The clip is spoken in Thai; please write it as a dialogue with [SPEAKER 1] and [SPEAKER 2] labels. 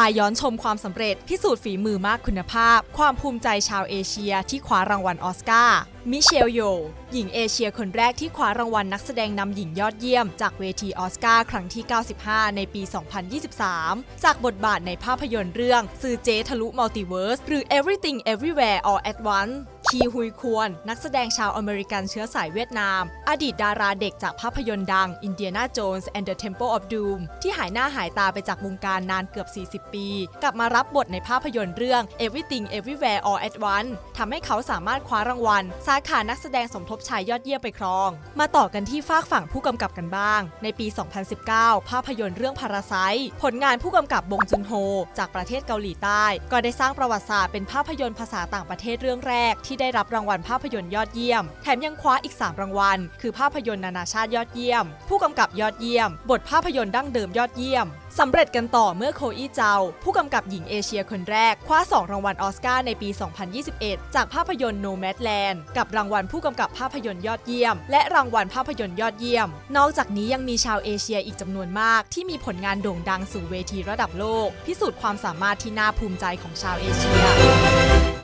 [SPEAKER 1] พาย้อนชมความสำเร็จ พิสูจน์ฝีมือมากคุณภาพ ความภูมิใจชาวเอเชียที่คว้ารางวัลออสการ์มิเชลโย หญิงเอเชียคนแรกที่คว้ารางวัลนักแสดงนำหญิงยอดเยี่ยม จากเวทีออสการ์ครั้งที่ 95 ในปี 2023 จากบทบาทในภาพยนตร์เรื่องซือเจทะลุมัลติเวิร์สหรือ Everything Everywhere All at Once คีฮุยควร นักแสดงชาวอเมริกันเชื้อสายเวียดนาม อดีตดาราเด็กจากภาพยนตร์ดัง Indiana Jones and the Temple of Doom ที่หายหน้าหายตาไปจากวงการนานเกือบ 40 ปี กลับมารับบทในภาพยนตร์เรื่อง Everything Everywhere All at Once ทำให้เขาสามารถคว้ารางวัล สาขานักแสดงสมทบชายยอดเยี่ยมไปครอง มาต่อกันที่ฝากฝั่งผู้กำกับกันบ้าง ในปี 2019 ภาพยนตร์เรื่องพาราไซผลงานผู้กำกับบงจุนโฮ จากประเทศเกาหลีใต้ ก็ได้สร้างประวัติศาสตร์เป็นภาพยนตร์ภาษาต่างประเทศเรื่องแรกที่ที่ได้รับรางวัลภาพยนตร์ยอดเยี่ยม แถมยังคว้าอีก 3 รางวัล คือภาพยนตร์นานาชาติยอดเยี่ยม ผู้กำกับยอดเยี่ยม บทภาพยนตร์ดั้งเดิมยอดเยี่ยมสำเร็จกันต่อเมื่อโคอี้เจาผู้กำกับหญิงเอเชียคนแรก คว้า 2 รางวัลออสการ์ในปี 2021 จากภาพยนตร์ Nomadland กับรางวัลผู้กำกับภาพยนตร์ยอดเยี่ยม และรางวัลภาพยนตร์ยอดเยี่ยม นอกจากนี้ยังมีชาวเอเชียอีกจำนวนมาก ที่มีผลงานโด่งดังสู่เวทีระดับโลก พิสูจน์ความสามารถที่น่าภูมิใจของชาวเอเชีย